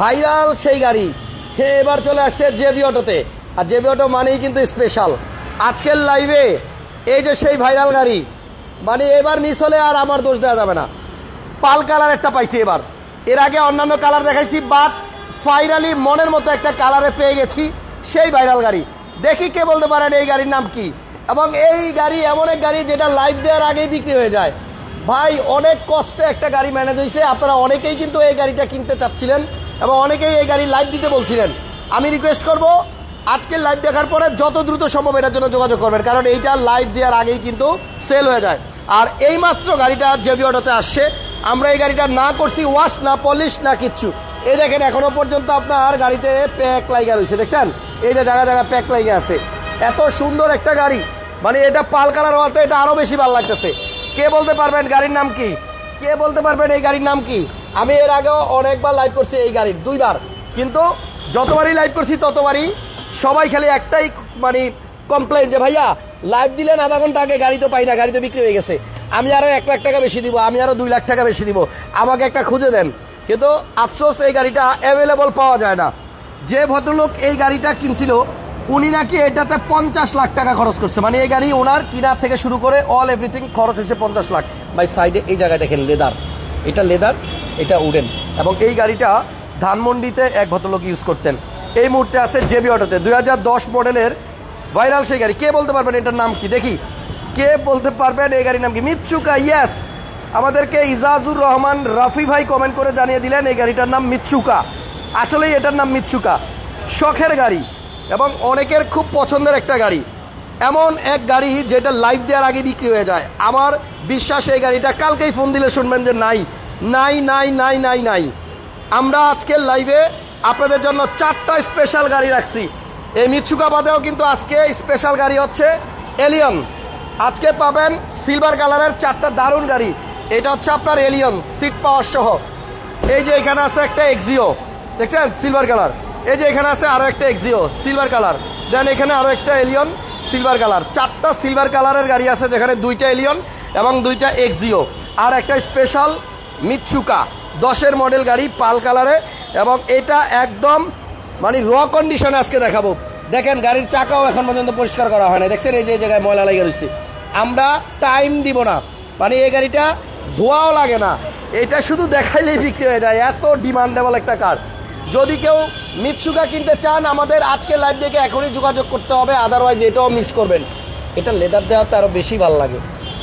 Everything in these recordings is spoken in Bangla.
ভাইরাল সেই গাড়ি। এবার চলে আসছে জেবি অটোতে আর জেবি অটো মানেই কিন্তু স্পেশাল আজকের লাইভে এই যে সেই ভাইরাল গাড়ি মানে এবার মিস হলে আর আমার দোষ দেওয়া যাবে না। পাল কালার একটা পাইছি এবার। এর আগে অন্যান্য কালার দেখাইছি বাট ফাইনালি মনের মতো একটা কালারে পেয়ে গেছি সেই ভাইরাল গাড়ি। দেখি কে বলতে পারেন এই গাড়ির নাম কি। এবং এই গাড়ি এমন এক গাড়ি যেটা লাইভ দেওয়ার আগেই বিক্রি হয়ে যায়। ভাই, অনেক কষ্টে একটা গাড়ি ম্যানেজ হয়েছে আপনারা অনেকেই কিন্তু এই গাড়িটা কিনতে চাচ্ছিলেন। এবং অনেকেই এই গাড়ি লাইভ দিতে বলছিলেন। আমি রিকোয়েস্ট করব আজকের লাইভ দেখার পরে যত দ্রুত সম্ভব এটার জন্য যোগাযোগ করবেন, কারণ এইটা লাইভ দেওয়ার আগেই কিন্তু সেল হয়ে যায়। আর এই মাত্র গাড়িটা জেবি অটোতে আসছে। আমরা এই গাড়িটা না করছি ওয়াশ না পলিশ না কিচ্ছু। এই দেখেন, এখনও পর্যন্ত আপনার গাড়িতে প্যাক লাইগা রয়েছে, দেখছেন? এই যে জায়গা জায়গা প্যাক লাইগা আছে। এত সুন্দর একটা গাড়ি। মানে এটা পাল কালার হওয়াতে এটা আরও বেশি ভালো লাগতেছে। কে বলতে পারবেন গাড়ির নাম কি? কে বলতে পারবেন এই গাড়ির নাম কি? আমি এর আগেও অনেকবার লাইভ করছি এই গাড়ির, দুইবার। কিন্তু যতবারই লাইভ করছি, ততবারই সবাই খালি একটাই মানে কমপ্লেন যে, ভাইয়া লাইভ দিলেন আধা ঘণ্টা আগে, গাড়ি তো পাই না, গাড়ি তো বিক্রি হয়ে গেছে। আমি আরও এক লাখ টাকা বেশি দিব, আমি আরও দুই লাখ টাকা বেশি দিব। আমাকে একটা খুঁজে দেন। কিন্তু আফসোস, এই গাড়িটা অ্যাভেলেবল পাওয়া যায় না। যে ভদ্রলোক এই গাড়িটা কিনছিল, উনি নাকি এটাতে পঞ্চাশ লাখ টাকা খরচ করছে। মানে এই গাড়ি ওনার কিনার থেকে শুরু করে অল এভরিথিং খরচ হয়েছে পঞ্চাশ লাখ। বাই সাইডে এই জায়গায় দেখেন লেদার এটা লেদার এটা উডেন। এবং এই গাড়িটা ধানমন্ডিতে এক ভদ্রলোক ইউজ করতেন। এই মুহূর্তে আছে জেবি অটোতে। দু হাজার দশ মডেলের ভাইরাল সেই গাড়ি। কে বলতে পারবেন এটার নাম কি? দেখি। কে বলতে পারবেন এই গাড়ির নাম কি? মিৎসুকা ইয়েস আমাদেরকে ইজাজুর রহমান রাফি ভাই কমেন্ট করে জানিয়ে দিলেন এই গাড়িটার নাম মিৎসুকা আসলেই এটার নাম মিৎসুকা শখের গাড়ি এবং অনেকের খুব পছন্দের একটা গাড়ি। এমন এক গাড়ি যেটা লাইভ দেওয়ার আগে বিক্রি হয়ে যায়। আমার বিশ্বাস এই গাড়িটা কালকেই ফোন দিলে শুনবেন যে নাই। নাই নাই নাই নাই নাই। আমরা আজকের লাইভে আপনাদের জন্য চারটা স্পেশাল গাড়ি রাখছি। এই মিৎসুকা বাদেও কিন্তু আজকে স্পেশাল গাড়ি হচ্ছে এলিয়ন আজকে পাবেন সিলভার কালারের চারটা দারুণ গাড়ি। এটা হচ্ছে আপনার এলিয়ন সিট পাওয়ার সহ। এই যে এখানে আছে একটা এক্সিও দেখছেন? সিলভার কালার এই যে এখানে আছে আরও একটা এক্সিও সিলভার কালার দেন এখানে আরও একটা এলিয়ন সিলভার কালার চারটা সিলভার কালারের গাড়ি আছে যেখানে দুইটা এলিয়ন এবং দুইটা এক্সিও আর একটা স্পেশাল মিৎসুকা দশের মডেল গাড়ি, পাল কালারে এবং এটা একদম মানে র কন্ডিশনে আজকে দেখাবো। দেখেন, গাড়ির চাকাও এখন পর্যন্ত পরিষ্কার করা হয় না দেখছেন, এই যে জায়গায় ময়লা লেগে রয়েছে। আমরা টাইম দিব না। মানে এই গাড়িটা ধোয়াও লাগে না। এটা শুধু দেখাইলেই বিক্রি হয়ে যায়। এত ডিমান্ডেবল একটা কার যদি কেউ মিৎসুকা কিনতে চান, আমাদের আজকে লাইভ দেখে এখনই যোগাযোগ করতে হবে। আদারওয়াইজ এটাও মিস করবেন। এটা লেদার দেওয়াতে আরও বেশি ভালো লাগে।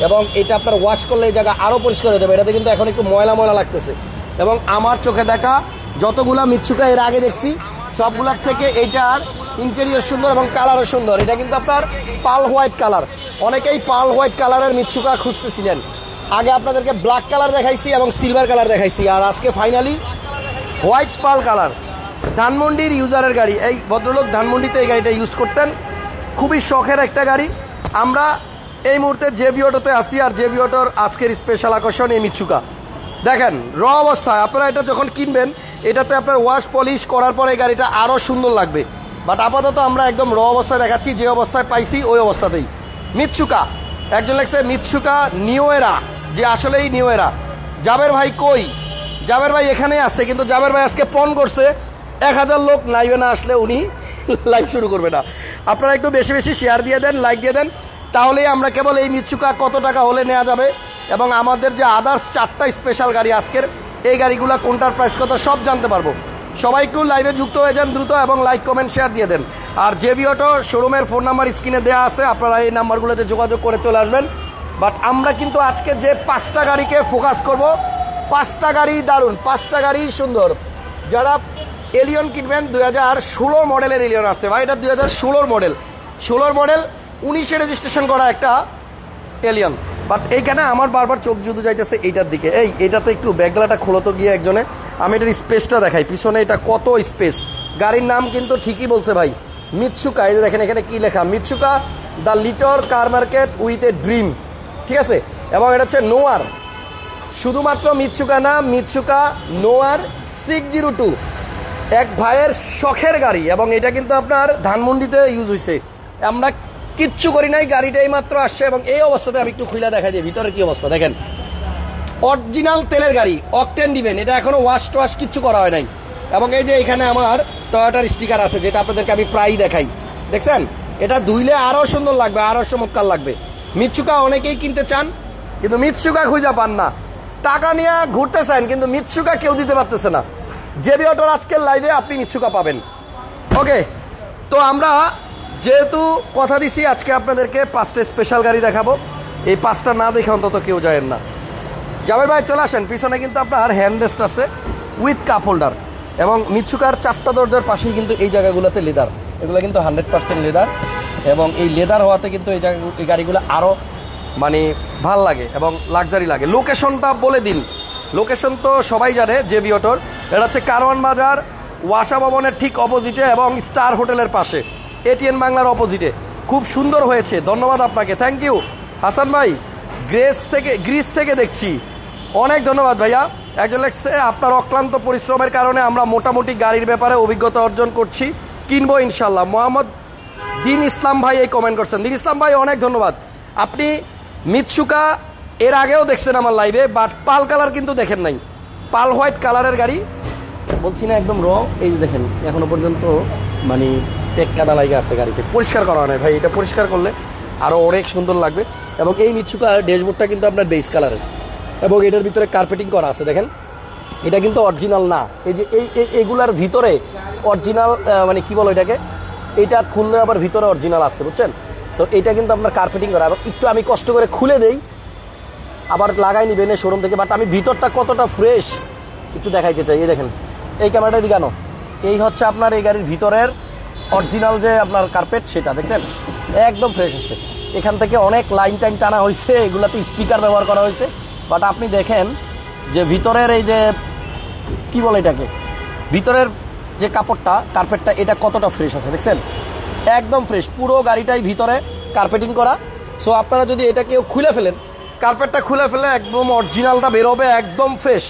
এবং এটা আপনার ওয়াশ করলে এই জায়গা আরও পরিষ্কার হয়ে যাবে। এটাতে কিন্তু এখন একটু ময়লা ময়লা লাগতেছে। এবং আমার চোখে দেখা যতগুলা মিৎসুকা এর আগে দেখছি, সবগুলার থেকে এইটার ইন্টেরিয়র সুন্দর এবং কালারও সুন্দর। এটা কিন্তু আপনার পাল হোয়াইট কালার অনেকেই পাল হোয়াইট কালারের মিৎসুকা খুঁজতেছিলেন। আগে আপনাদেরকে ব্ল্যাক কালার দেখাইছি এবং সিলভার কালার দেখাইছি। আর আজকে ফাইনালি হোয়াইট পাল কালার ধানমন্ডির ইউজারের গাড়ি। এই ভদ্রলোক ধানমন্ডিতে এই গাড়িটা ইউজ করতেন। খুবই শখের একটা গাড়ি। আমরা এই মুহূর্তে জেবি অটোতে আসি আর জেবি অটোর আজকের স্পেশাল আকর্ষণ এই মিৎসুকা দেখেন, র অবস্থায় আপনারা এটা যখন কিনবেন, এটাতে আপনার ওয়াশ পলিশ করার পরে গাড়িটা আরও সুন্দর লাগবে। বাট আপাতত আমরা একদম র অবস্থায় দেখাচ্ছি, যে অবস্থায় পাইছি ওই অবস্থাতেই। মিৎসুকা একজন লেগছে মিৎসুকা নিউয়েরা যে আসলেই নিউয়েরা জাবের ভাই কই? জাবের ভাই এখানে আসছে কিন্তু জাবের ভাই আজকে পণ করছে। এক হাজার লোক লাইভে না আসলে উনি লাইভ শুরু করবে না। আপনারা একটু বেশি বেশি শেয়ার দিয়ে দেন লাইক দিয়ে দেন। তাহলেই আমরা কেবল এই মিৎসুকা কত টাকা হলে নেওয়া যাবে? এবং আমাদের যে আদার্স চারটা স্পেশাল গাড়ি আজকের, এই গাড়িগুলো কোনটার প্রাইস কত সব জানতে পারব। সবাই একটু লাইভে যুক্ত হয়ে যান দ্রুত এবং লাইক কমেন্ট শেয়ার দিয়ে দেন। আর জেবি অটো শোরুমের ফোন নাম্বার স্ক্রিনে দেওয়া আছে, আপনারা এই নাম্বারগুলোতে যোগাযোগ করে চলে আসবেন। বাট আমরা কিন্তু আজকে যে পাঁচটা গাড়িকে ফোকাস করব, পাঁচটা গাড়ি দারুণ, পাঁচটা গাড়ি সুন্দর। যারা এলিয়ন কিনবেন, দুই হাজার ষোলো মডেলের এলিয়ন আছে। ভাই, এটা দুই হাজার ষোলোর মডেল ষোলোর মডেল উনিশে রেজিস্ট্রেশন করা একটা এলিয়ন বাট এইখানে আমার বারবার চোখ জুদু যাইতেছে এইটার দিকে। এই এটাতে একটু ব্যাগলাটা খোলো তো গিয়ে একজনে। আমি এটার স্পেসটা দেখাই, পিছনে এটা কত স্পেস। গাড়ির নাম কিন্তু ঠিকই বলছে ভাই। মিৎসুকা, এই যে দেখেন এখানে কি লেখা? Mitsuoka, the little car market with a dream. ঠিক আছে? এবং এটা হচ্ছে নোয়ার। শুধুমাত্র মিৎসুকা না, Mitsuoka noir six zero two. এক ভাইয়ের শখের গাড়ি এবং এটা কিন্তু আপনার ধানমন্ডিতে ইউজ হয়েছে আমরা কিচ্ছু করি নাই গাড়িটাই মাত্র আসছে এবং এই অবস্থাতে আমি একটু খুলে দেখা দিই, ভিতরে কি অবস্থা, দেখেন। অরিজিনাল তেলের গাড়ি অকটেন দিবেন, এটা এখনও ওয়াশ টোয়াশ কিচ্ছু করা হয় নাই। এবং এই যে এখানে আমার টয়োটার স্টিকার আছে, যেটা আপনাদেরকে আমি প্রায়ই দেখাই। দেখছেন? এটা ধুইলে আরও সুন্দর লাগবে, আরও চমৎকার লাগবে। মিৎসুকা অনেকেই কিনতে চান, কিন্তু মিৎসুকা খুঁজে পান না। টাকা নিয়ে ঘুরতে চান কিন্তু মিৎসুকা কেউ দিতে পারতেছে না। জেবি অটোর আজকের লাইভে আপনি মিৎসুকা পাবেন। ওকে তো আমরা যেহেতু কথা দিছি, আজকে আপনাদেরকে পাঁচটা স্পেশাল গাড়ি দেখাবো। এই পাঁচটা না দেখে অন্তত কেউ যায়েন না। জাবের ভাই, চলে আসেন। পিছনে কিন্তু আপনার হ্যান্ড রেস্ট আছে উইথ কাপ হোল্ডার এবং মিৎসুকার চারটা দরজার পাশেই কিন্তু এই জায়গাগুলোতে লেদার এগুলো কিন্তু হান্ড্রেড পার্সেন্ট লেদার এবং এই লেদার হওয়াতে কিন্তু এই জায়গা এই গাড়িগুলো আরও মানে ভালো লাগে এবং লাক্সারি লাগে। লোকেশনটা বলে দিন। লোকেশন তো সবাই জানে জেবি অটোর এটা হচ্ছে কারওয়ান বাজার, ওয়াসা ভবনের ঠিক অপোজিটে এবং স্টার হোটেলের পাশে। এটিএন বাংলার অপোজিটে খুব সুন্দর হয়েছে। ধন্যবাদ আপনাকে। থ্যাংক ইউ হাসান ভাই, গ্রেস থেকে, গ্রিস থেকে দেখছি। অনেক ধন্যবাদ ভাইয়া। একজন লেখছে, আপনার অক্লান্ত পরিশ্রমের কারণে আমরা মোটামুটি গাড়ির ব্যাপারে অভিজ্ঞতা অর্জন করছি। কিনবো ইনশাল্লাহ মোহাম্মদ দিন ইসলাম ভাই এই কমেন্ট করছেন। দিন ইসলাম ভাই, অনেক ধন্যবাদ। আপনি মিৎসুকা এর আগেও দেখছেন আমার লাইভে বাট পাল কালার কিন্তু দেখেন নাই। পাল হোয়াইট কালারের গাড়ি। বলছি না একদম র এই দেখেন, এখনও পর্যন্ত মানে টেক কাদা লাগে আছে গাড়িতে। পরিষ্কার করা হয় ভাই, এটা পরিষ্কার করলে আরও অনেক সুন্দর লাগবে। এবং এই মিৎসুকা ড্যাশবোর্ডটা কিন্তু আপনার বেস কালারের এবং এটার ভিতরে কার্পেটিং করা আছে, দেখেন। এটা কিন্তু অরিজিনাল না। এই যে এই এগুলার ভিতরে অরিজিনাল মানে কি বলো এটাকে? এটা খুললে আবার ভিতরে অরিজিনাল আছে, বুঝছেন? তো এটা কিন্তু আপনার কার্পেটিং করা। এবং একটু আমি কষ্ট করে খুলে দেই। আবার লাগাই নিবেন শোরুম থেকে। বাট আমি ভিতরটা কতটা ফ্রেশ একটু দেখাইতে চাই। এই দেখেন, এই ক্যামেরাটা দিকে আনো। এই হচ্ছে আপনার এই গাড়ির ভিতরের অরিজিনাল যে আপনার কার্পেট সেটা, দেখছেন? একদম ফ্রেশ আছে এখান থেকে অনেক লাইন টাইন টানা হয়েছে, এগুলাতে স্পিকার ব্যবহার করা হয়েছে। বাট আপনি দেখেন যে ভিতরের এই যে, কি বলে এটাকে? ভিতরের যে কাপড়টা কার্পেটটা এটা কতটা ফ্রেশ আছে, দেখছেন? একদম ফ্রেশ পুরো গাড়িটাই ভিতরে কার্পেটিং করা। সো আপনারা যদি এটা কেউ খুলে ফেলেন কার্পেটটা খুলে ফেলে একদম অরিজিনালটা বেরোবে একদম ফ্রেশ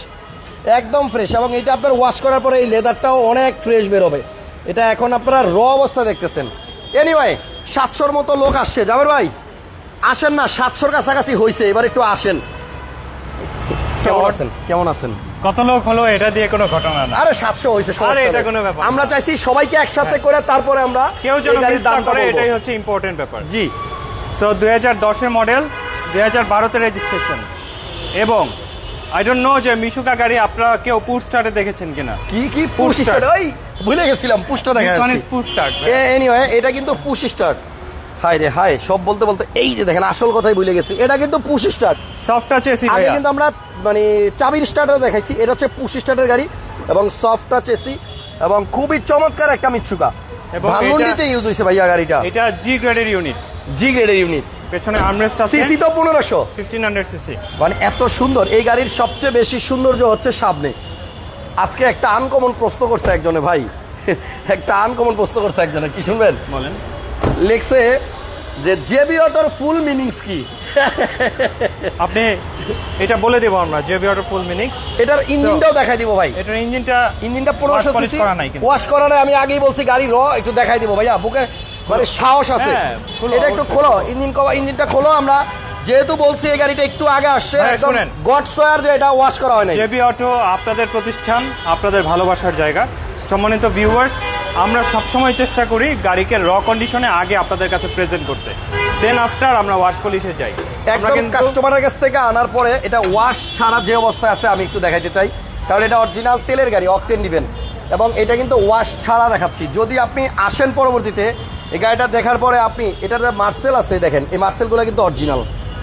একদম ফ্রেশ এবং এটা আপনার ওয়াশ করার পরে এই লেদারটাও অনেক ফ্রেশ বেরোবে। এটা এখন আপনারা র অবস্থা দেখতেছেন। এনিওয়ে সাতশোর মতো লোক আসছে। যাবের ভাই আসেন না সাতশোর কাছাকাছি হয়েছে এবার একটু আসেন। কেমন আছেন? কেমন আছেন? কত লোক হলো এটা দিয়ে কোনো ঘটনা না। আরে সাতশো হয়েছে সমস্যা আরে এটা কোনো ব্যাপার আমরা চাইছি সবাইকে একসাথে করে তারপরে আমরা কেউ যেন মিস না করে এটাই হচ্ছে ইম্পর্টেন্ট ব্যাপার। জি। সো দুই হাজার দশের মডেল দুই হাজার বারোতে রেজিস্ট্রেশন এবং আই ডোন্ট নো যে মিশুকা গাড়ি আপনারা কেউ পুশ স্টার্টে দেখেছেন কিনা। কি কি পুশ স্টার্ট ওই ভুলে গেছিলাম পুশটা দেখা যাচ্ছে is push এনিওয়ে এটা কিন্তু পুশ স্টার্ট হাই রে হাই সব বলতে বলতে এই যে দেখেন আসল কথাই ভুলে গেছি। এটা কিন্তু push start soft touch AC আগে কিন্তু আমরা মানে চাবির স্টার্টার দেখাইছি। এটা হচ্ছে পুশ স্টার্টের গাড়ি এবং সফট টাচ এসি এবং খুবই চমৎকার একটা ধানমন্ডিতে এটা- ইউজ হয়েছে ভাইয়া গাড়িটা। এটা জি গ্রেডের ইউনিট জি গ্রেডের ইউনিট পেছনে আর্মরেস্ট আছে। সিসি তো পনেরোশো। ফিফটিন হান্ড্রেড সিসি মানে এত সুন্দর। এই গাড়ির সবচেয়ে বেশি সৌন্দর্য হচ্ছে সামনে। আজকে একটা আনকমন প্রশ্ন করছে একজনে ভাই। একটা আনকমন প্রশ্ন করছে একজনে কি শুনবেন? বলেন। লেখছে যে জেবি অটোর ফুল মিনিংস কি? আপনি এটা বলে দেবো আমরা জেবি অটো ফুল মিনিক্স এটার ইঞ্জিনটাও দেখাই দিব ভাই। এটার ইঞ্জিনটা ইঞ্জিনটা পনেরোশো Wash polish সিসি করা নাই ওয়াশ করা নাই আমি আগেই বলছি গাড়ি র একটু দেখাই দিব ভাইয়া। বুকে মানে সাহস আছে। হ্যাঁ, এটা একটু খোলো ইঞ্জিন ইঞ্জিনটা খোলো আমরা। যেহেতু বলছি এই গাড়িটা একটু আগে আসছে হ্যাঁ, শোনেন। গড সোয়ার যে এটা ওয়াশ করা হয় নাই জেবি অটো আপনাদের প্রতিষ্ঠান আপনাদের ভালোবাসার জায়গা। সম্মানিত ভিউয়ার্স আমরা সবসময় চেষ্টা করি গাড়িকে র কন্ডিশনে আগে আপনাদের কাছে প্রেজেন্ট করতে। দেন আফটার আমরা ওয়াশ পলিশে যাই। একদম কাস্টমারের কাছ থেকে আনার পরে এটা ওয়াশ ছাড়া যে অবস্থায় আছে আমি একটু দেখাইতে চাই। কারণ এটা অরিজিনাল তেলের গাড়ি অকটেন দিবেন। এবং এটা কিন্তু ওয়াশ ছাড়া দেখাচ্ছি। যদি আপনি আসেন পরবর্তীতে এই গাড়িটা দেখার পরে আপনি এটার যে মার্সেল আছে দেখেন এই মার্সেলগুলো কিন্তু অরিজিনাল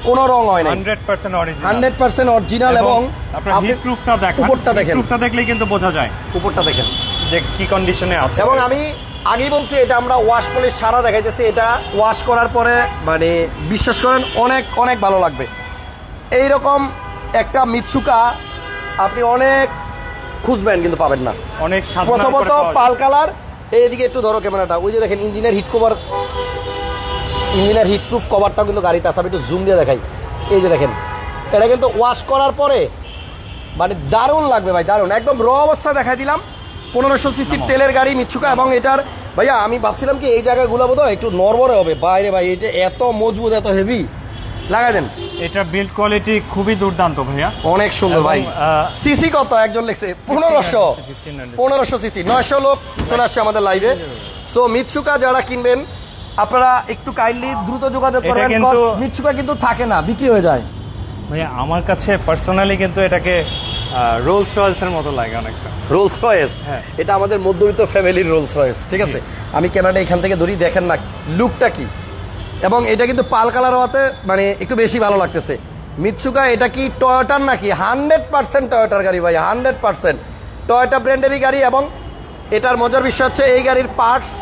কোনো রং হয় না hundred percent original hundred percent original এবং আপনার আপনি হিট প্রুফটা দেখেন। উপরটা দেখেন। প্রুফটা দেখলেই কিন্তু বোঝা যায়। উপরটা দেখেন। যে কি কন্ডিশনে আছে। এবং আমি আগেই বলছি এটা আমরা ওয়াশ পলিশ সারা দেখাইতেছি। এটা ওয়াশ করার পরে মানে বিশ্বাস করেন অনেক অনেক ভালো লাগবে। এইরকম একটা মিৎসুকা আপনি অনেক খুঁজবেন কিন্তু পাবেন না। অনেক প্রথমত পাল কালার এইদিকে একটু ধরো ক্যামেরাটা। ওই যে দেখেন ইঞ্জিনের হিট কভার ইঞ্জিনের হিট প্রুফ কভারটাও কিন্তু গাড়িতে আমি একটু জুম দিয়ে দেখাই। এই যে দেখেন এটা কিন্তু ওয়াশ করার পরে মানে দারুণ লাগবে ভাই দারুণ। একদম র অবস্থা দেখাই দিলাম। পনেরোশো সিসির তেলের গাড়ি মিচ্ছুকা। এবং এটার ভাইয়া আমি ভাবছিলাম কি এই জায়গাগুলো বোধ একটু নরবরে হবে। বাইরে ভাই এটা এত মজবুত এত হেভি লাগাই দেন। এটা বিল্ড কোয়ালিটি খুবই দুর্দান্ত ভাইয়া। অনেক সুন্দর ভাই। সিসি কত? একজন লিখছে। পনেরোশো। পনেরোশো সিসি নয়শো লোক চলে আসছে আমাদের লাইভে সো মিৎসুকা যারা কিনবেন আপনারা একটু কাইন্ডলি দ্রুত যোগাযোগ করবেন মিৎসুকা কিন্তু থাকে না বিক্রি হয়ে যায়। ভাইয়া আমার কাছে পার্সোনালি কিন্তু এটাকে রোলস রয়েসের মতো লাগে অনেকটা। রোলস রয়েস হ্যাঁ। এটা আমাদের মধ্যবিত্ত ফ্যামিলির রোলস রয়েস ঠিক আছে? আমি ক্যামেরাটা এখান থেকে ধরি দেখেন না লুকটা কি? এবং এটা কিন্তু পাল কালার হওয়াতে মানে একটু বেশি ভালো লাগতেছে। মিৎসুকা, এটা কি টয়োটার নাকি? হান্ড্রেড পার্সেন্ট টয়োটার গাড়ি ভাই, হান্ড্রেড পার্সেন্ট। টয়োটা ব্র্যান্ডেরই গাড়ি এবং এটার মজার বিষয় হচ্ছে এই গাড়ির পার্টস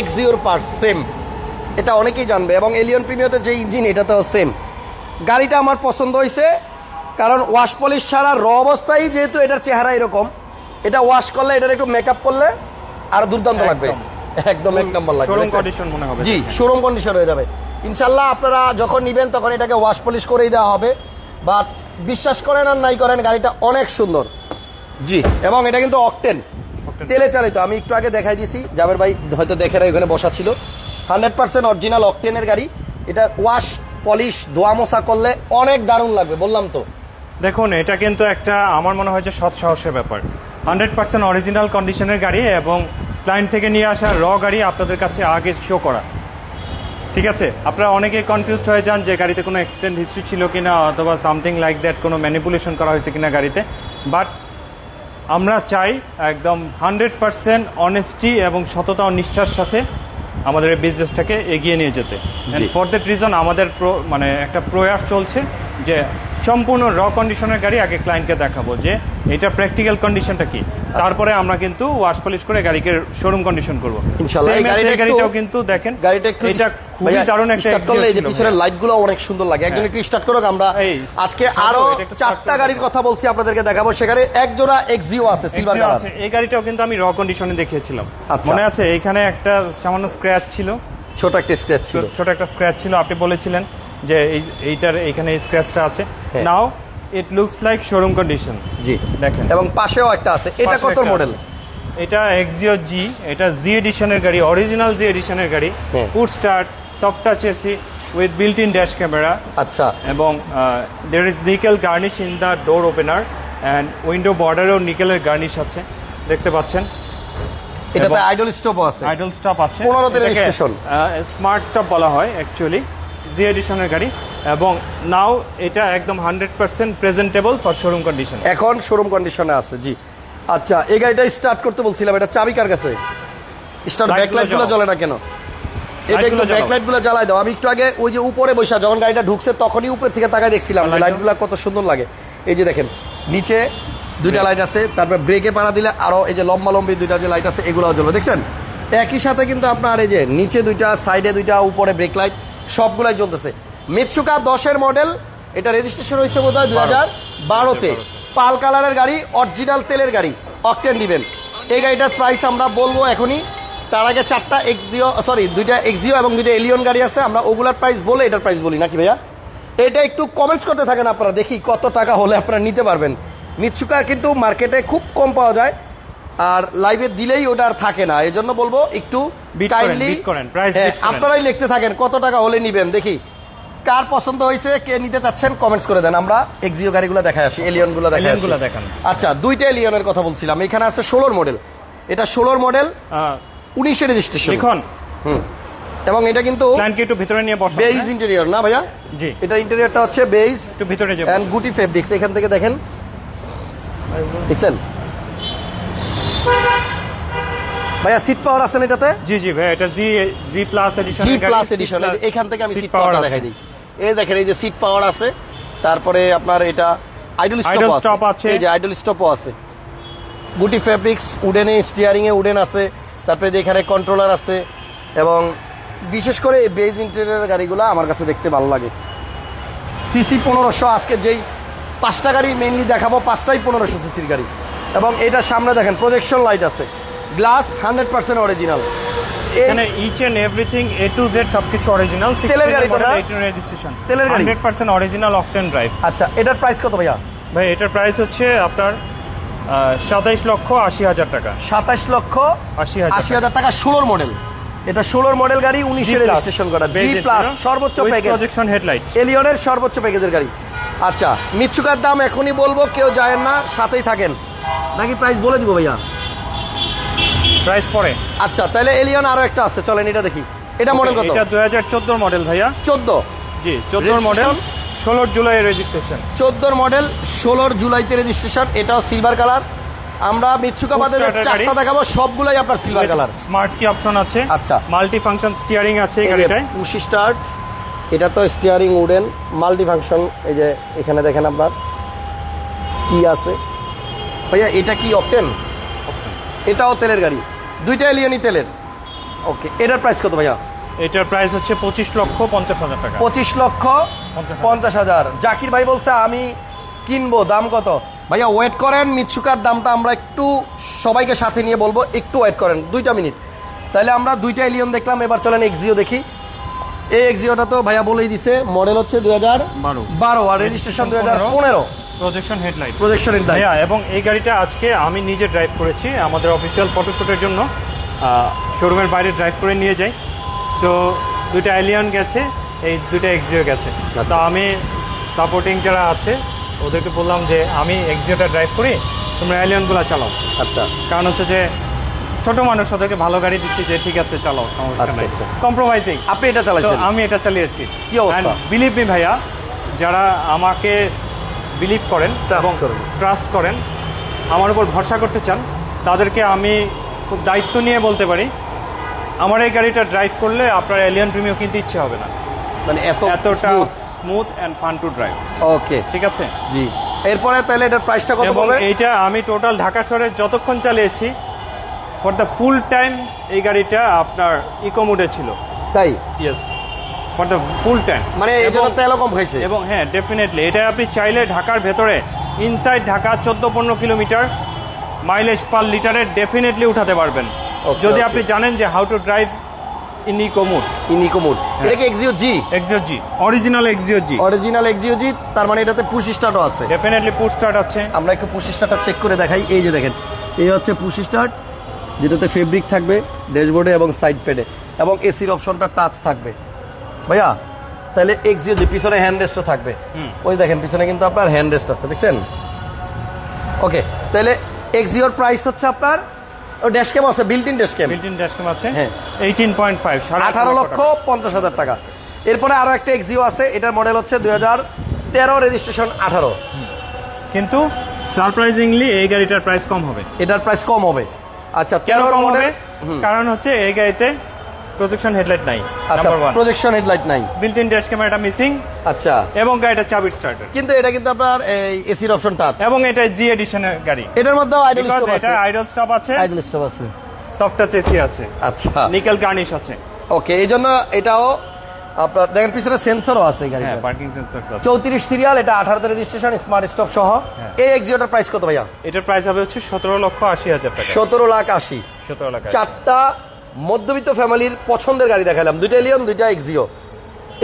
এক্সিওর পার্টস সেম এটা অনেকেই জানবে এবং এলিয়ন প্রিমিয়তে যে ইঞ্জিন এটা তো সেম গাড়িটা আমার পছন্দ হয়েছে, কারণ ওয়াশ পলিশ ছাড়া র অবস্থায় যেহেতু এটার চেহারা এরকম, এটা ওয়াশ করলে, এটার একটু মেকআপ করলে আর দুর্দান্ত লাগবে। একদম। এক নম্বর লাগবে শোরুম কন্ডিশন মনে হবে জি শোরুম কন্ডিশন হয়ে যাবে। ইনশাল্লাহ আপনারা যখন নিবেন তখন এটাকে ওয়াশ পলিশ করেই দেওয়া হবে। বাট বিশ্বাস করেন আর নাই করেন গাড়িটা অনেক সুন্দর। জি। এবং এটা কিন্তু অকটেন। তেলে চালিত। আমি একটু আগে দেখাই দিছি জাবের ভাই হয়তো দেখে না ওখানে বসা ছিল। হান্ড্রেড পার্সেন্ট অরিজিনাল অকটেনের গাড়ি। এটা ওয়াশ পলিশ ধোয়া মোছা করলে অনেক দারুণ লাগবে বললাম তো। দেখুন এটা কিন্তু একটা আমার মনে হয় যে সৎ সাহসের ব্যাপার হান্ড্রেড পার্সেন্ট অরিজিনাল কন্ডিশনের গাড়ি এবং ক্লায়েন্ট থেকে নিয়ে আসা র গাড়ি আপনাদের কাছে আগে শো করা। ঠিক আছে? আপনারা অনেকে কনফিউজড হয়ে যান যে গাড়িতে কোনো অ্যাক্সিডেন্ট হিস্ট্রি ছিল কিনা অথবা সামথিং লাইক দ্যাট কোনো ম্যানিপুলেশন করা হয়েছে কিনা গাড়িতে। বাট আমরা চাই একদম হান্ড্রেড পার্সেন্ট অনেস্টি এবং সততা ও নিষ্ঠার সাথে আমাদের এই বিজনেসটাকে এগিয়ে নিয়ে যেতে। ফর দ্যাট রিজন আমাদের মানে একটা প্রয়াস চলছে যে সম্পূর্ণ র কন্ডিশনের গাড়ি আগে ক্লায়েন্টকে দেখাবো যে এটা প্র্যাকটিক্যাল কন্ডিশনটা কি। তারপরে আমরা কিন্তু ওয়াশ পলিশ করে গাড়িকে শোরুম কন্ডিশন করব। গাড়িটাও কিন্তু দেখেন গাড়িটা একটু এটা খুবই দারুণ একটা start করলে যে পিছনের ভাইয়া। অনেক সুন্দর লাগে। একজন হ্যাঁ। একটু স্টার্ট করুক আমরা। আজকে আরও চারটা গাড়ির কথা বলছি আপনাদেরকে দেখাবো। সেখানে এক জোড়া এক্সিও আছে সিলভার কালার আছে। এই গাড়িটাও কিন্তু আমি র কন্ডিশনে দেখিয়েছিলাম। আচ্ছা। মনে আছে? এখানে একটা সামান্য স্ক্র্যাচ ছিল। ছোট একটা স্ক্র্যাচ ছিল। ছোট একটা স্ক্র্যাচ ছিল আপনি বলেছিলেন। যে এইটার এখানে স্ক্র্যাচটা আছে। Now it looks like showroom condition জি। দেখেন। এবং পাশেও একটা আছে। এটা কত মডেল এটা এক্সিও জি এটা জি এডিশনের গাড়ি অরিজিনাল জি এডিশনের গাড়ি। Food start soft touch AC with built in dash camera আচ্ছা। এবং there is nickel garnish in the door opener and window বর্ডারেও নিকেলের গার্নিশ আছে। দেখতে পাচ্ছেন? এটাতে আইডল স্টপও আছে। আইডল স্টপ আছে। 15 তে registration। স্মার্ট স্টপ বলা হয় অ্যাকচুয়ালি জি এডিশনের গাড়ি এবং নাও এটা একদম hundred percent presentable for showroom condition এখন শোরুম কন্ডিশনে আছে জি। আচ্ছা এই গাড়িটা স্টার্ট করতে বলছিলাম এটা চাবি কার কাছে? স্টার্ট Light ব্যাকলাইটগুলো গুলো জ্বলে না কেন? এটা একটু জ্বালাও। ব্যাকলাইটগুলো জ্বালাই দাও। আমি একটু আগে ওই যে উপরে বসা যখন গাড়িটা ঢুকছে তখনই উপরে থেকে তাকায় দেখছিলাম Light লাইট দাও। কত সুন্দর লাগে। এই যে দেখেন নিচে দুইটা লাইট আছে তারপর ব্রেকে পাড়া দিলে আরও এই যে লম্বা লম্বি দুইটা যে লাইট আছে এগুলো জ্বলবে দেখছেন? একই সাথে কিন্তু আপনার এই যে নিচে দুইটা সাইডে দুইটা উপরে ব্রেক লাইট সবগুলাই জ্বলতেছে। মিৎসুকা দশের মডেল এটা রেজিস্ট্রেশন হয়েছে বোধ হয় দুই হাজার বারোতে। পাল কালারের গাড়ি অরিজিনাল তেলের গাড়ি অকটেন দিবেন এই গাড়িটার প্রাইস আমরা বলব এখনই তার আগে চারটা এক্সিও সরি দুইটা এক্সিও এবং দুইটা এলিয়ন গাড়ি আছে আমরা ওগুলার প্রাইস বলে এটার প্রাইস বলি নাকি ভাইয়া? এটা একটু কমেন্টস করতে থাকেন আপনারা দেখি কত টাকা হলে আপনারা নিতে পারবেন। মিৎসুকা কিন্তু মার্কেটে খুব কম পাওয়া যায়। আর লাইভে দিলেই ওটা আর থাকে না। এই জন্য বলব একটু হ্যাঁ। আপনারাই লিখতে থাকেন কত টাকা হলে নিবেন দেখি। কার পছন্দ হয়েছে কে নিতে চাচ্ছেন কমেন্টস করে দেন। আমরা এক্সিও গাড়িগুলো দেখাই আসি এলিয়নগুলো আসি। আচ্ছা দুইটা এলিয়নের কথা বলছিলাম। এখানে আছে ষোলোর মডেল এটা ষোলোর মডেল উনিশে রেজিস্ট্রেশন লিখন। হুম। এবং এটা কিন্তু ক্লায়েন্টকে একটু ভিতরে নিয়ে বসো বেইজ ইন্টেরিয়র না ভাইয়া? জি। এটা ইন্টেরিয়রটা হচ্ছে বেইজ একটু ভিতরে যে এন্ড গুটি ফেব্রিক্স এখান থেকে দেখেন। দেখছেন? ভাইয়া সিট পাওয়ার আছেন এটাতে? জি জি ভাই এটা জি G plus edition G plus edition এখান থেকে আমি সিট পাওয়ারটা দেখাই দিই। এই দেখেন এই যে সিট পাওয়ার আছে তারপরে আপনার এটা আইডল স্টপ আছে। এই যে আইডল স্টপও আছে। গুটি ফেব্রিক্স উডেনে স্টিয়ারিং এ উডেন আছে। তারপরে এখানে কন্ট্রোলার আছে। এবং বিশেষ করে এই বেজ ইন্টেরিয়র গাড়িগুলো আমার কাছে দেখতে ভালো লাগে। সিসি পনেরোশো আজকে যেই পাঁচটা গাড়ি মেইনলি দেখাবো পাঁচটাই পনেরোশো সিসির গাড়ি। এবং এটার সামনে দেখেন প্রজেকশন লাইট আছে। Glass hundred percent original. এখানে each and everything A to Z সবকিছু অরিজিনাল তেলের গাড়ি তো না? রেজিস্ট্রেশন তেলের গাড়ি? Hundred percent original octane drive আচ্ছা এটার প্রাইস কত ভাইয়া? ভাই এটার প্রাইস হচ্ছে আপনার সাতাইশ লক্ষ আশি হাজার টাকা। লক্ষ আশি আশি হাজার টাকা ষোলোর মডেল এটা ষোলোর মডেল গাড়ি উনিশের রেজিস্ট্রেশন করা। জি প্লাস সর্বোচ্চ প্যাকেজ প্রজেকশন হেডলাইট এলিয়নের সর্বোচ্চ প্যাকেজের গাড়ি। আচ্ছা মিৎসুকার দাম এখনই বলব কেউ যায় না সাথেই থাকেন। নাকি প্রাইস বলে দিব ভাইয়া। প্রাইস পরে। আচ্ছা তাহলে এলিয়ন আরও একটা আছে চলেন এটা দেখি। এটা মডেল কত? এটা দুই হাজার চোদ্দোর মডেল ভাইয়া। চোদ্দ? জি চোদ্দোর মডেল Registration? ষোলোর জুলাই রেজিস্ট্রেশন চোদ্দোর মডেল ষোলোর জুলাইতে রেজিস্ট্রেশন এটাও সিলভার কালার আমরা মিৎসুকা বাদে চারটা দেখাবো সবগুলাই আপনার সিলভার কালার স্মার্ট কি অপশন আছে। আচ্ছা। মাল্টি ফাংশন স্টিয়ারিং আছে এই গাড়িটায়। পুশ স্টার্ট এটা তো স্টিয়ারিং উডেন মাল্টি ফাংশন এই যে এখানে দেখেন আপনার কি আছে। ভাইয়া এটা কি অকটেন এটাও তেলের গাড়ি। দুইটা এলিয়নই তেলের। ওকে এটার প্রাইস কত ভাইয়া? এটার প্রাইস হচ্ছে পঁচিশ লক্ষ পঞ্চাশ হাজার টাকা। পঁচিশ লক্ষ পঞ্চাশ হাজার। জাকির ভাই বলছে আমি কিনবো দাম কত? ভাইয়া ওয়েট করেন মিৎসুকার দামটা আমরা একটু সবাইকে সাথে নিয়ে বলব একটু ওয়েট করেন দুইটা মিনিট। তাহলে আমরা দুইটা এলিয়ন দেখলাম এবার চলেন এক্সিও দেখি। এই এক্সিওটা তো ভাইয়া বলেই দিছে মডেল হচ্ছে দুই হাজার বারো। বারো। আর রেজিস্ট্রেশন দুই হাজার পনেরো। প্রজেকশন হেডলাইট প্রজেকশনের দাম ভাইয়া এবং এই গাড়িটা আজকে আমি নিজে ড্রাইভ করেছি আমাদের অফিসিয়াল ফটোশ্যুটের জন্য। শোরুমের বাইরে ড্রাইভ করে নিয়ে যাই। সো দুইটা এলিয়ন গেছে এই দুইটা এক্সিও গেছে। তো আমি সাপোর্টিং যারা আছে ওদেরকে বললাম যে আমি এক্সিওটা ড্রাইভ করি তোমরা অ্যালিয়নগুলো চালাও। আচ্ছা। কারণ হচ্ছে যে ছোট মানুষ ওদেরকে ভালো গাড়ি দিচ্ছি যে ঠিক আছে চালাও সমস্যা আচ্ছা, নাই। আচ্ছা। কম্প্রোমাইজিং আপনি এটা তো চালাইছেন? আমি এটা চালিয়েছি। কি অবস্থা? বিলিভ মি ভাইয়া যারা আমাকে বিলিভ করেন এবং ট্রাস্ট করেন আমার উপর ভরসা করতে চান তাদেরকে আমি খুব দায়িত্ব নিয়ে বলতে পারি আমার এই গাড়িটা ড্রাইভ করলে আপনার এলিয়ন প্রিমিয়াম কিনতে ইচ্ছে হবে না। মানে এত এতটা smooth and fun to drive okay ঠিক আছে? জি। এরপরে তাহলে এটার প্রাইসটা কত পড়বে? এইটা আমি টোটাল ঢাকা শহরে যতক্ষণ চালিয়েছি ফর দ্য ফুল টাইম এই গাড়িটা আপনার ইকো মোডে ছিল। তাই? Yes for the full time মানে এই জন্য তেলও কম খাইছে। এবং হ্যাঁ ডেফিনেটলি এটা আপনি চাইলে ঢাকার ভেতরে ইনসাইড ঢাকা চোদ্দ পনেরো কিলোমিটার মাইলেজ পার লিটারে ডেফিনেটলি উঠাতে পারবেন। যদি আপনি জানেন যে how to drive in eco mode in eco mode এটা কি Axio G Axio G original Axio G original Axio G তার মানে এটাতে পুশ স্টার্টও আছে। ডেফিনেটলি পুশ স্টার্ট আছে। আমরা একটু পুশ স্টার্টটা চেক করে দেখাই। এই যে দেখেন এই হচ্ছে পুশ স্টার্ট যেটাতে ফেব্রিক থাকবে ড্যাশবোর্ডে এবং সাইড প্যাডে এবং এসির অপশনটা টাচ থাকবে। ভাইয়া তাহলে এক্সিও জি পিছনে হ্যান্ড রেস্টও থাকবে। ওই দেখেন পিছনে কিন্তু আপনার হ্যান্ড রেস্ট আছে দেখছেন? ওকে তাহলে এক্সিওর প্রাইস হচ্ছে আপনার ও ড্যাশ ক্যাম আছে built in dash cam built in dashcam আছে। হ্যাঁ। এইটিন পয়েন্ট ফাইভ আঠারো লক্ষ পঞ্চাশ হাজার টাকা। এরপরে আরও একটা এক্সিও আছে এটার মডেল হচ্ছে দুই হাজার তেরো রেজিস্ট্রেশন আঠারো। কিন্তু সারপ্রাইজিংলি এই গাড়িটার প্রাইস কম হবে। এটার প্রাইস কম হবে। আচ্ছা কেন তেরো কম হবে? কারণ হচ্ছে এই গাড়িতে প্রজেকশন হেডলাইট নাই আচ্ছা প্রজেকশন হেডলাইট নাই। বিল্ট ইন ড্যাশ ক্যামেরাটা মিসিং আচ্ছা। এবং গাড়িটা চাবির স্টার্টার কিন্তু এটা কিন্তু আপনার এই এসির অপশন টাচ এবং এটা জি এডিশনের গাড়ি। এটার মধ্যেও আইডল স্টপ এটা আছে। আইডল স্টপ আছে। আইডল স্টপ আছে। সফট টাচ এসি আছে। আচ্ছা। নিকেল গার্নিশ আছে। ওকে এই জন্য এটাও আপনার দেখেন পিছনে সেন্সরও আছে গাড়িটা পার্কিং সেন্সর আছে। চৌত্রিশ সিরিয়াল এটা আঠারোতে রেজিস্ট্রেশন স্মার্ট স্টপ সহ। হ্যাঁ। এই এক্সিওটার প্রাইস কত ভাইয়া? এটার প্রাইস হবে হচ্ছে সতেরো লক্ষ আশি হাজার টাকা। সতেরো লাখ আশি। সতেরো লাখ। চারটা মধ্যবিত্ত ফ্যামিলির পছন্দের গাড়ি দেখালাম। দুইটা এলিয়ন দুইটা এক্সিও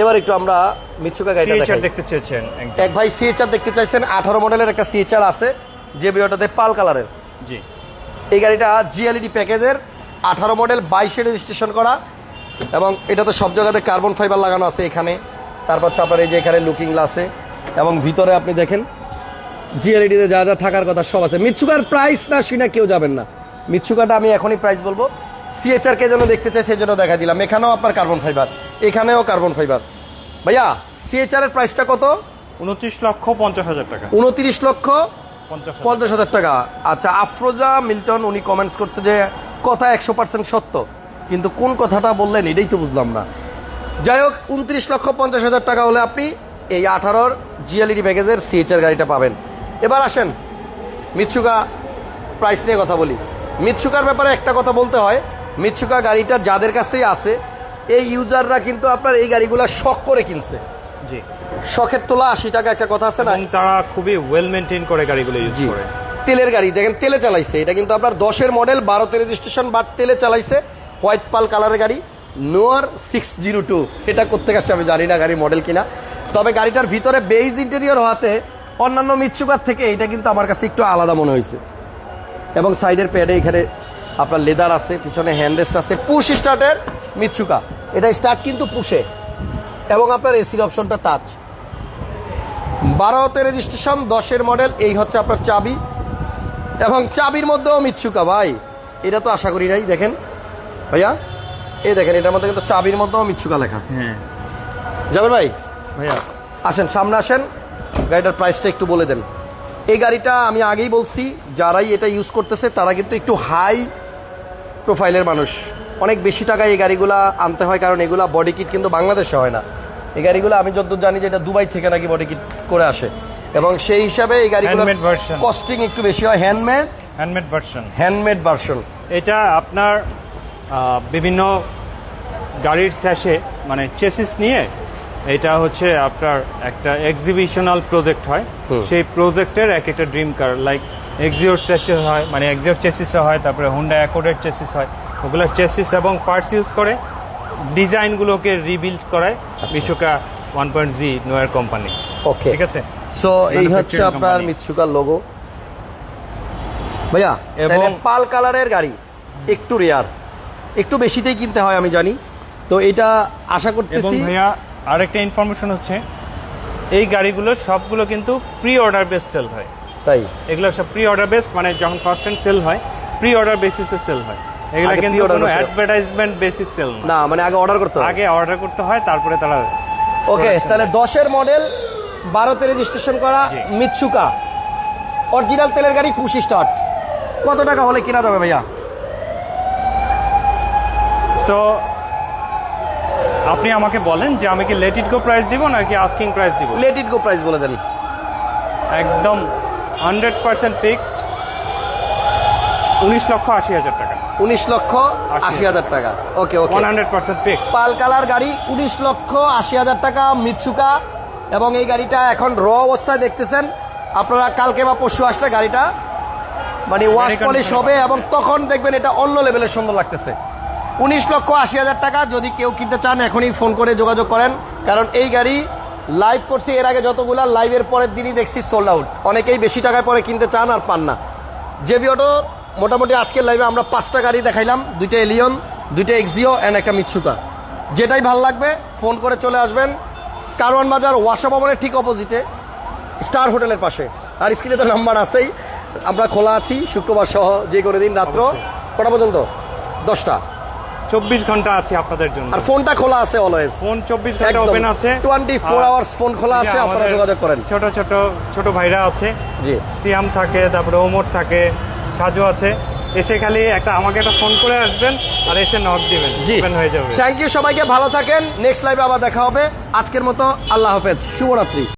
এবার একটু আমরা গাড়িটা দেখাই। দেখতে চেয়েছেন এক ভাই সিএচআর দেখতে চাইছেন। আঠারো মডেলের একটা সিএচআর আছে যে বিওটাতে পাল কালারের। জি। এই গাড়িটা জিএলইডি প্যাকেজের আঠারো মডেল বাইশে রেজিস্ট্রেশন করা। এবং এটাতে সব জায়গাতে কার্বন ফাইবার লাগানো আছে এখানে। তারপর হচ্ছে আপনার এই যে এখানে লুকিং গ্লাসে এবং ভিতরে আপনি দেখেন জিএলইডিতে যা যা থাকার কথা সব আছে। মিৎসুকার প্রাইস না সিনা কেউ যাবেন না। মিৎসুকাটা আমি এখনই প্রাইস বলব। সিএচআর কে যেন দেখতে চাই সেই জন্য দেখা দিলাম। এখানেও আপনার কার্বন ফাইবার এখানেও কার্বন ফাইবার ভাইয়া সিএচআর এর প্রাইসটা কত? উনত্রিশ লক্ষ পঞ্চাশ হাজার টাকা। উনত্রিশ লক্ষ পঞ্চাশ হাজার। পঞ্চাশ হাজার টাকা। আচ্ছা আফরোজা মিল্টন উনি কমেন্টস করছে যে কথা একশো পার্সেন্ট সত্য। কিন্তু কোন কথাটা বললেন এটাই তো বুঝলাম না। যাই হোক উনত্রিশ লক্ষ পঞ্চাশ হাজার টাকা হলে আপনি এই আঠারোর জিএলইডি প্যাকেজের সিএচআর গাড়িটা পাবেন। এবার আসেন মিৎসুকা প্রাইস নিয়ে কথা বলি। মিৎসুকার ব্যাপারে একটা কথা বলতে হয়। মিৎসুকা গাড়িটা যাদের কাছেই আছে এই ইউজাররা কিন্তু আপনার এই গাড়িগুলা শখ করে কিনছে। জি। শখের তোলা আশি টাকা একটা কথা আছে না? তারা খুবই ওয়েল মেনটেন করে গাড়িগুলো ইউজ করে। তেলের গাড়ি দেখেন তেলে চালাইছে। এটা কিন্তু আপনার দশের মডেল বারো বারোতে রেজিস্ট্রেশন বা তেলে চালাইছে। হোয়াইট পাল কালারের গাড়ি নোয়ার সিক্স জিরো টু এটা করতে গেছে আমি জানি না গাড়ির মডেল কিনা। তবে গাড়িটার ভিতরে বেইজ ইন্টেরিয়র হওয়াতে অন্যান্য মিৎসুকার থেকে এটা কিন্তু আমার কাছে একটু আলাদা মনে হয়েছে। এবং সাইডের প্যাডে এখানে আপনার লেদার আছে পিছনে হ্যান্ডরেস্ট আছে পুশ স্টার্টের মিৎসুকা এটা স্টার্ট কিন্তু পুষে এবং আপনার এসির অপশনটা টাচ বারোতে রেজিস্ট্রেশন দশের মডেল এই হচ্ছে আপনার চাবি। এবং চাবির মধ্যেও মিৎসুকা ভাই। এটা তো আশা করি নাই দেখেন। ভাইয়া এই দেখেন এটার মধ্যে কিন্তু চাবির মধ্যেও মিৎসুকা লেখা। হ্যাঁ। যাবেন ভাই ভাইয়া। আসেন সামনে আসেন। গাড়িটার প্রাইসটা একটু বলে দেন। এই গাড়িটা আমি আগেই বলছি যারাই এটা ইউজ করতেছে তারা কিন্তু একটু হাই প্রোফাইলের মানুষ। অনেক বেশি টাকায় এই গাড়িগুলা আনতে হয় কারণ এগুলা বডি কিট কিন্তু বাংলাদেশে হয় না। এই গাড়িগুলো আমি যতদূর জানি যে এটা দুবাই থেকে নাকি বডি কিট করে আসে। এবং সেই হিসাবে এই গাড়িগুলো. কস্টিং একটু বেশি হয়। Handmade handmade version handmade version এটা আপনার বিভিন্ন গাড়ির স্যাশে মানে চেসিস নিয়ে এটা হচ্ছে আপনার একটা এক্সিবিশনাল প্রজেক্ট হয়। সেই প্রজেক্টের এক একটা ড্রিম কার লাইক এক্সিওর চেসিস হয় মানে এক্সিওর চেসিসও হয় তারপরে হুন্ডা অ্যাকোডের চেসিস হয়। ওগুলো চেসিস এবং পার্টস ইউজ করে ডিজাইনগুলোকে রিবিল্ড করায় বিশ্বকা ওয়ান পয়েন্ট জি নোয়ার কোম্পানি ওকে ঠিক আছে? সো এই হচ্ছে আপনার. মিৎসুকার লোগো ভাইয়া এবং- এবং পাল কালারের গাড়ি একটু রেয়ার একটু বেশিতেই কিনতে হয় আমি জানি। তো এটা আশা করতেছি ভাইয়া আরেকটা ইনফরমেশন হচ্ছে এই গাড়িগুলো সবগুলো কিন্তু প্রি অর্ডার বেস সেল হয়। তাই? এগুলো সব প্রি অর্ডার বেস মানে যখন ফার্স্ট হ্যান্ড সেল হয় প্রি অর্ডার বেসিসে সেল হয়। এগুলো কিন্তু কোনো অ্যাডভার্টাইজমেন্ট বেসিস সেল না মানে আগে অর্ডার করতে হয়। আগে অর্ডার করতে হয় তারপরে তারা ওকে তাহলে দশের মডেল বারোতে রেজিস্ট্রেশন করা। মিৎসুকা। অরিজিনাল তেলের গাড়ি পুশি স্টার্ট কত টাকা হলে কেনা যাবে ভাইয়া? সো আপনি আমাকে বলেন যে আমি কি লেট ইট গো প্রাইস দিব নাকি আস্কিং প্রাইস দিব? লেট ইট গো প্রাইস বলে দেন। একদম হান্ড্রেড পার্সেন্ট ফিক্সড উনিশ লক্ষ আশি হাজার টাকা। উনিশ লক্ষ আশি হাজার টাকা। Okay okay. One hundred percent fixed. Pearl colour গাড়ি উনিশ লক্ষ আশি হাজার টাকা মিৎসুকা। এবং এই গাড়িটা এখন র অবস্থায় দেখতেছেন। আপনারা কালকে বা পরশু আসলে গাড়িটা মানে ওয়াশ পলিশ হবে এবং তখন দেখবেন এটা অন্য লেভেলের সুন্দর লাগতেছে। উনিশ লক্ষ আশি হাজার টাকা যদি কেউ কিনতে চান এখনই ফোন করে যোগাযোগ করেন। কারণ এই গাড়ি লাইভ করছি এর আগে যতগুলা লাইভের পরের দিনই দেখছি সোল্ড আউট অনেকেই বেশি টাকায় পরে কিনতে চান আর পান না। জেবি অটো মোটামুটি আজকের লাইভে আমরা পাঁচটা গাড়ি দেখাইলাম দুইটা এলিয়ন দুইটা এক্সিও অ্যান্ড একটা মিৎসুকা যেটাই ভালো লাগবে ফোন করে চলে আসবেন। কারওয়ান বাজার ওয়াসা ভবনের ঠিক অপোজিটে স্টার হোটেলের পাশে। আর স্ক্রিনে তো নাম্বার আছেই। আমরা খোলা আছি শুক্রবার সহ যে কোনো দিন রাত্র কটা পর্যন্ত? দশটা। চব্বিশ ঘণ্টা আছে আপনাদের জন্য। আর ফোনটা খোলা আছে অলওয়েজ ফোন চব্বিশ ঘণ্টা ওপেন আছে। 24 আর hours ফোন খোলা আছে, আপনারা যোগাযোগ করেন। ছোট ছোট ছোট ভাইরা আছে। জি। সিয়াম থাকে তারপরে ওমর থাকে সাজু আছে। এসে খালি একটা আমাকে একটা ফোন করে আসবেন আর এসে নক দিবেন। জি। হয়ে যাবে। থ্যাংক ইউ সবাইকে ভালো থাকেন। নেক্সট লাইভে আবার দেখা হবে। আজকের মতো আল্লাহ হাফেজ। শুভরাত্রি।